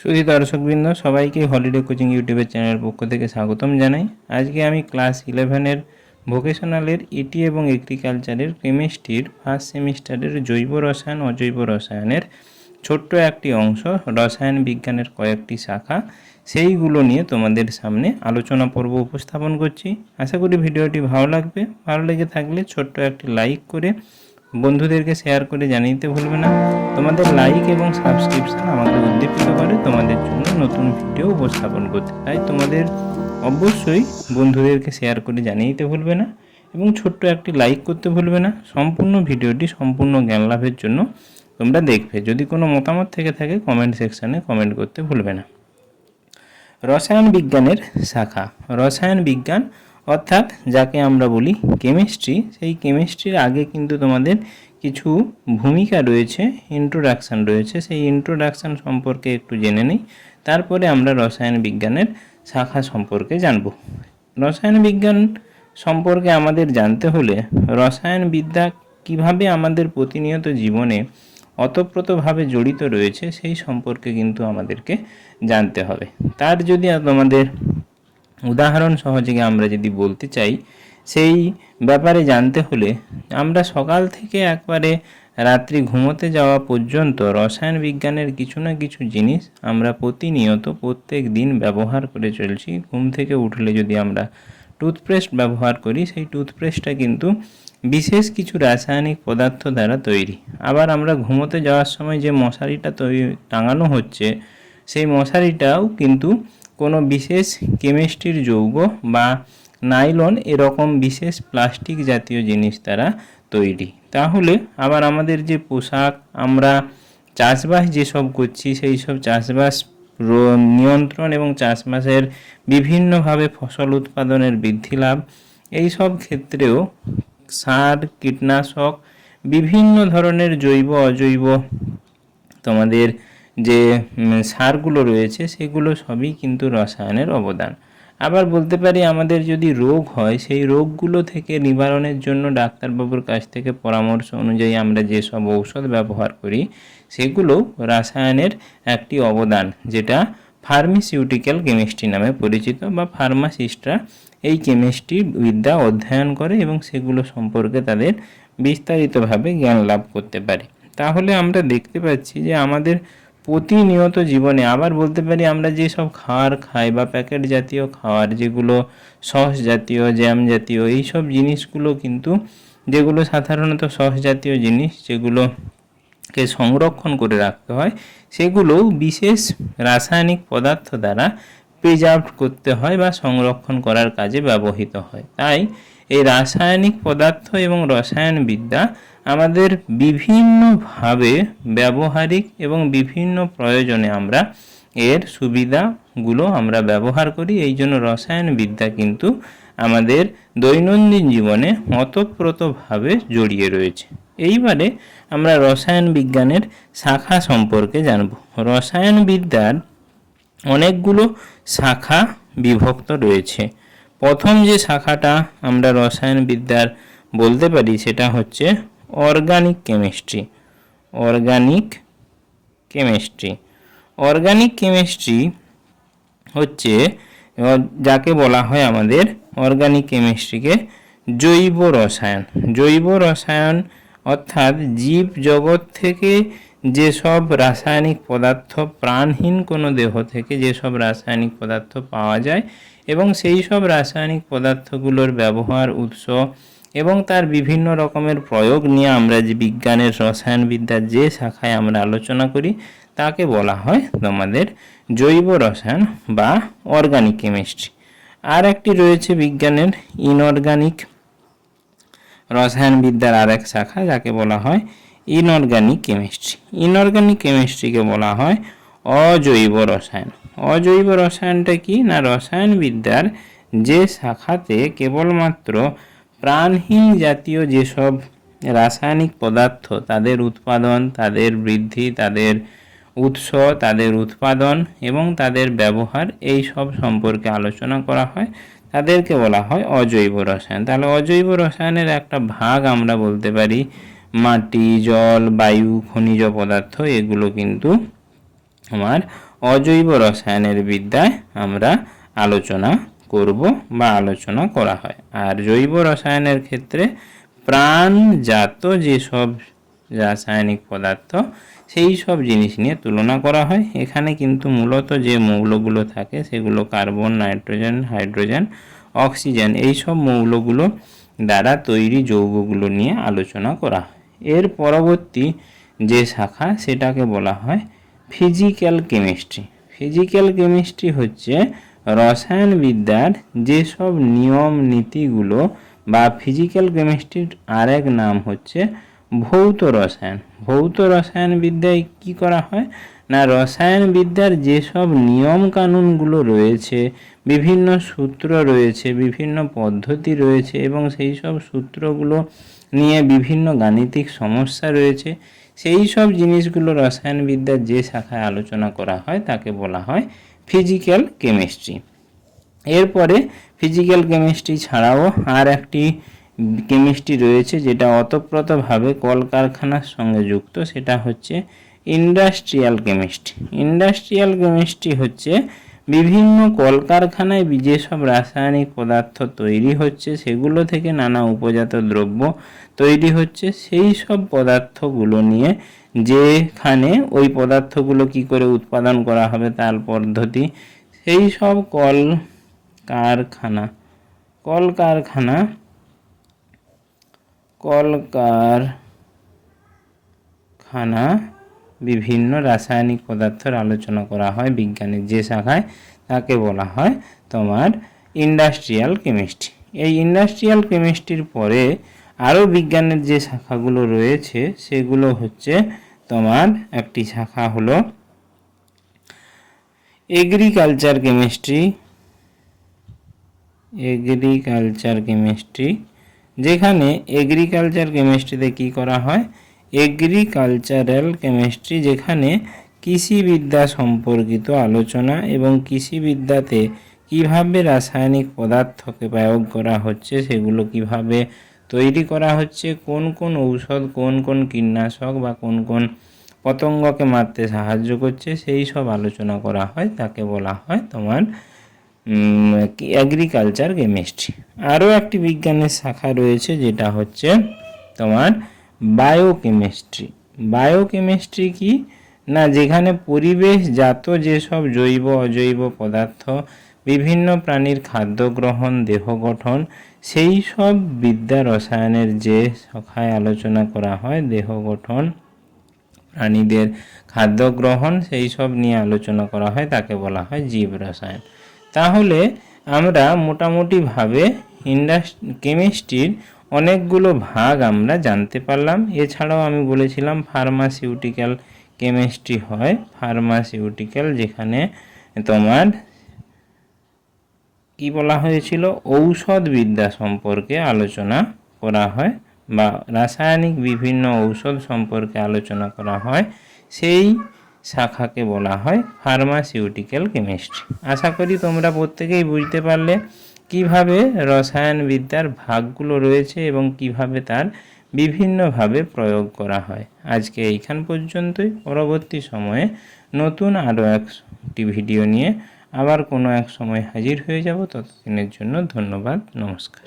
সুধী দর্শকবৃন্দ, সবাইকে holiday coaching ইউটিউবের চ্যানেলের পক্ষ থেকে স্বাগতম জানাই। আজকে আমি ক্লাস ইলেভেনের ভোকেশনালের ইটি এবং এগ্রিকালচারের কেমিস্ট্রির ফার্স্ট সেমিস্টারের জৈব রসায়ন, অজৈব রসায়নের ছোট্ট একটি অংশ, রসায়ন বিজ্ঞানের কয়েকটি শাখা। সেইগুলো নিয়ে তোমাদের সামনে আলোচনা পর্ব উপস্থাপন করছি। আশা করি ভিডিওটি ভালো লাগবে। ভালো লেগে থাকলে ছোট্ট একটি লাইক করে বন্ধুদেরকে শেয়ার করে জানিয়ে দিতে ভুলবে না। তোমাদের লাইক এবং সাবস্ক্রিপশন আমাকে উদ্দীপিত করে তোমাদের জন্য নতুন ভিডিও উপস্থাপন করতে। তাই তোমাদের অবশ্যই বন্ধুদেরকে শেয়ার করে জানিয়ে দিতে ভুলবে না এবং ছোট্ট একটি লাইক করতে ভুলবে না। সম্পূর্ণ ভিডিওটি সম্পূর্ণ জ্ঞান লাভের জন্য তোমরা দেখবে। যদি কোনো মতামত থেকে থাকে কমেন্ট সেকশানে কমেন্ট করতে ভুলবে না। রসায়ন বিজ্ঞানের শাখা। রসায়ন বিজ্ঞান অর্থাৎ যাকে আমরা বলি কেমিস্ট্রি সেই কেমিস্ট্রির আগে কিন্তু তোমাদের কিছু ভূমিকা রয়েছে ইন্ট্রোডাকশান রয়েছে। সেই ইন্ট্রোডাকশান সম্পর্কে একটু জেনে নিই। তারপরে আমরা রসায়ন বিজ্ঞানের শাখা সম্পর্কে জানব। রসায়ন বিজ্ঞান সম্পর্কে আমাদের জানতে হলে রসায়ন বিদ্যা কীভাবে আমাদের প্রতিনিয়ত জীবনে অতপ্রতভাবে জড়িত রয়েছে, সেই সম্পর্কে কিন্তু আমাদেরকে জানতে হবে। তার যদি তোমাদের উদাহরণ সহযোগে আমরা যদি বলতে চাই, সেই ব্যাপারে জানতে হলে আমরা সকাল থেকে একবারে রাত্রি ঘুমোতে যাওয়া পর্যন্ত রসায়ন বিজ্ঞানের কিছু না কিছু জিনিস আমরা প্রতিনিয়ত প্রত্যেক দিন ব্যবহার করে চলছি। ঘুম থেকে উঠলে যদি আমরা টুথপেস্ট ব্যবহার করি, সেই টুথপেস্টটা কিন্তু বিশেষ কিছু রাসায়নিক পদার্থ দ্বারা তৈরি। আবার আমরা ঘুমোতে যাওয়ার সময় যে মশারিটা তৈরি, টাঙানো হচ্ছে, সেই মশারিটাও কিন্তু কোনো বিশেষ কেমিস্ট্রির যৌগ বা নাইলন এরকম বিশেষ প্লাস্টিক জাতীয় জিনিস দ্বারা তৈরি। তাহলে আবার আমাদের যে পোশাক, আমরা চাষবাস যেসব করছি সেই সব চাষবাস নিয়ন্ত্রণ এবং চাষবাসের বিভিন্নভাবে ফসল উৎপাদনের বৃদ্ধি লাভ এই সব ক্ষেত্রেও সার, কীটনাশক, বিভিন্ন ধরনের জৈব, অজৈব তোমাদের যে সারগুলো রয়েছে সেগুলো সবই কিন্তু রসায়নের অবদান। আবার বলতে পারি আমাদের যদি রোগ হয়, সেই রোগগুলো থেকে নিবারণের জন্য ডাক্তারবাবুর কাছ থেকে পরামর্শ অনুযায়ী আমরা যেসব ঔষধ ব্যবহার করি, সেগুলো রাসায়নের একটি অবদান, যেটা ফার্মাসিউটিক্যাল কেমিস্ট্রি নামে পরিচিত বা ফার্মাসিস্টরা এই কেমিস্ট্রি বিদ্যা অধ্যয়ন করে এবং সেগুলো সম্পর্কে তাদের বিস্তারিতভাবে জ্ঞান লাভ করতে পারে। তাহলে আমরা দেখতে পাচ্ছি যে আমাদের প্রতিনিয়ত জীবনে আবার বলতে পারি আমরা যে সব খাবার খাই বা প্যাকেট জাতীয় খাবার যেগুলো সস জাতীয়, জ্যাম জাতীয়, এই সব জিনিসগুলো কিন্তু যেগুলো সাধারণত সস জাতীয় জিনিস যেগুলো কে সংরক্ষণ করে রাখতে হয়, সেগুলো বিশেষ রাসায়নিক পদার্থ দ্বারা প্রিজার্ভ করতে হয় বা সংরক্ষণ করার কাজে ব্যবহৃত হয়। তাই এই রাসায়নিক পদার্থ এবং রসায়ন বিদ্যা আমাদের বিভিন্নভাবে ব্যবহারিক এবং বিভিন্ন প্রয়োজনে আমরা এর সুবিধাগুলো আমরা ব্যবহার করি। এই জন্য রসায়ন বিদ্যা কিন্তু আমাদের দৈনন্দিন জীবনে অতপ্রতভাবে জড়িয়ে রয়েছে। এইবারে আমরা রসায়ন বিজ্ঞানের শাখা সম্পর্কে জানব। রসায়ন বিদ্যার অনেকগুলো শাখা বিভক্ত রয়েছে। প্রথম যে শাখাটা আমরা রসায়ন বিদ্যার বলতে পারি সেটা হচ্ছে organic chemistry organic chemistry organic chemistry হচ্ছে যাকে বলা হয় আমাদের অর্গানিক কেমিস্ট্রিকে জৈব রসায়ন। জৈব রসায়ন অর্থাৎ জীব জগৎ থেকে যেসব রাসায়নিক পদার্থ প্রাণহীন কোনো দেহ থেকে যেসব রাসায়নিক পদার্থ পাওয়া যায় এবং সেই সব রাসায়নিক পদার্থগুলোর ব্যবহার, উৎস এবং তার বিভিন্ন রকমের প্রয়োগ নিয়ে আমরা যে বিজ্ঞানের রসায়নবিদ্যার যে শাখায় আমরা আলোচনা করি, তাকে বলা হয় তোমাদের জৈব রসায়ন বা অর্গানিক কেমিস্ট্রি আর একটি রয়েছে বিজ্ঞানের ইনঅর্গানিক রসায়নবিদ্যার আর এক শাখা, যাকে বলা হয় ইনঅর্গানিক কেমিস্ট্রি ইনঅর্গানিক কেমিস্ট্রিকে বলা হয় অজৈব রসায়ন। অজৈব রসায়নটা কি না রসায়নবিদ্যার যে শাখাতে কেবলমাত্র প্রাণহীন জাতীয় যেসব রাসায়নিক পদার্থ তাদের উৎপাদন, তাদের বৃদ্ধি, তাদের উৎস, তাদের উৎপাদন এবং তাদের ব্যবহার এই সব সম্পর্কে আলোচনা করা হয়, তাদেরকে বলা হয় অজৈব রসায়ন। তাহলে অজৈব রসায়নের একটা ভাগ আমরা বলতে পারি মাটি, জল, বায়ু, খনিজ পদার্থ, এগুলো কিন্তু আমার অজৈব রসায়নের বিদ্যায় আমরা আলোচনা করব বা আলোচনা করা হয়। আর জৈব রসায়নের ক্ষেত্রে প্রাণজাত যেসব রাসায়নিক পদার্থ, সেই সব জিনিস নিয়ে তুলনা করা হয়। এখানে কিন্তু মূলত যে মৌলগুলো থাকে, সেগুলো কার্বন, নাইট্রোজেন, হাইড্রোজেন, অক্সিজেন এই সব মৌলগুলো দ্বারা তৈরি যৌগগুলো নিয়ে আলোচনা করা হয়। এর পরবর্তী যে শাখা সেটাকে বলা হয় ফিজিক্যাল কেমিস্ট্রি ফিজিক্যাল কেমিস্ট্রি হচ্ছে রসায়নবিদ্যার যেসব নিয়ম, নীতিগুলো বা ফিজিক্যাল কেমিস্ট্রির আরেক নাম হচ্ছে ভৌত রসায়ন। ভৌত রসায়নবিদ্যায় কি করা হয়? না, রসায়নবিদ্যার যেসব নিয়ম কানুনগুলো রয়েছে, বিভিন্ন সূত্র রয়েছে, বিভিন্ন পদ্ধতি রয়েছে এবং সেই সব সূত্রগুলো নিয়ে বিভিন্ন গাণিতিক সমস্যা রয়েছে, সেই সব জিনিসগুলো রসায়নবিদ্যার যে শাখায় আলোচনা করা হয় তাকে বলা হয় ফিজিক্যাল কেমিস্ট্রি এরপরে ফিজিক্যাল কেমিস্ট্রি ছাড়াও আর একটি কেমিস্ট্রি রয়েছে যেটা অতপ্রতভাবে কলকারখানার সঙ্গে যুক্ত, সেটা হচ্ছে ইন্ডাস্ট্রিয়াল কেমিস্ট্রি ইন্ডাস্ট্রিয়াল কেমিস্ট্রি হচ্ছে বিভিন্ন কলকারখানায় যেসব রাসায়নিক পদার্থ তৈরি হচ্ছে, সেগুলো থেকে নানা উপজাত দ্রব্য তৈরি হচ্ছে সেই সব পদার্থগুলো নিয়ে, যেখানে ওই পদার্থগুলো কি করে উৎপাদন করা হবে তার পদ্ধতি, সেই সব কল কারখানা, কলকারখানা কলকারখানা বিভিন্ন রাসায়নিক পদার্থের আলোচনা করা হয় বিজ্ঞানের যে শাখায়, তাকে বলা হয় তোমার ইন্ডাস্ট্রিয়াল কেমিস্ট্রি। এই ইন্ডাস্ট্রিয়াল কেমিস্ট্রির পরে আরও বিজ্ঞানের যে শাখাগুলো রয়েছে, সেগুলো হচ্ছে তোমার একটি শাখা হলো এগ্রিকালচার কেমিস্ট্রি এগ্রিকালচার কেমিস্ট্রি যেখানে এগ্রিকালচার কেমিস্ট্রিতে কি করা হয়? এগ্রিকালচারাল কেমিস্ট্রি যেখানে কৃষিবিদ্যা সম্পর্কিত আলোচনা এবং কৃষিবিদ্যাতে কীভাবে রাসায়নিক পদার্থকে প্রয়োগ করা হচ্ছে, সেগুলো কীভাবে তৈরি করা হচ্ছে কোন কোন ঔষধ, কোন কোন কীটনাশক বা কোন কোন পতঙ্গকে মারতে সাহায্য করছে, সেই সব আলোচনা করা হয়, তাকে বলা হয় তোমার অ্যাগ্রিকালচার কেমিস্ট্রি আরও একটি বিজ্ঞানের শাখা রয়েছে যেটা হচ্ছে তোমার বায়োকেমিস্ট্রি বায়োকেমিস্ট্রি কি? না, যেখানে পরিবেশজাত যেসব জৈব অজৈব পদার্থ, বিভিন্ন প্রাণীর খাদ্য গ্রহণ, দেহ গঠন সেই সব বিদ্যা রসায়নের যে শাখায় আলোচনা করা হয়, দেহ গঠন, প্রাণীদের খাদ্য গ্রহণ, সেই সব নিয়ে আলোচনা করা হয়, তাকে বলা হয় জীব রসায়ন। তাহলে আমরা মোটামুটিভাবে ইন্ডাস, কেমিস্ট্রির অনেকগুলো ভাগ আমরা জানতে পারলাম। এছাড়াও আমি বলেছিলাম ফার্মাসিউটিক্যাল কেমিস্ট্রি হয়, ফার্মাসিউটিক্যাল যেখানে তোমার কি বলা হয়েছিল? ঔষধবিদ্যা সম্পর্কে আলোচনা করা হয় বা রাসায়নিক বিভিন্ন ঔষধ সম্পর্কে আলোচনা করা হয়। সেই শাখাকে বলা হয় ফার্মাসিউটিক্যাল কেমিস্ট্রি। আশা করি তোমরা প্রত্যেকেই বুঝতে পারলে কীভাবে রসায়নবিদ্যার ভাগগুলো রয়েছে এবং কীভাবে তার বিভিন্নভাবে প্রয়োগ করা হয়। আজকে এইখান পর্যন্তই। পরবর্তী সময়ে নতুন আরও একটি ভিডিও নিয়ে আবার কোনো এক সময় হাজির হয়ে যাব। ততদিনের জন্য ধন্যবাদ নমস্কার।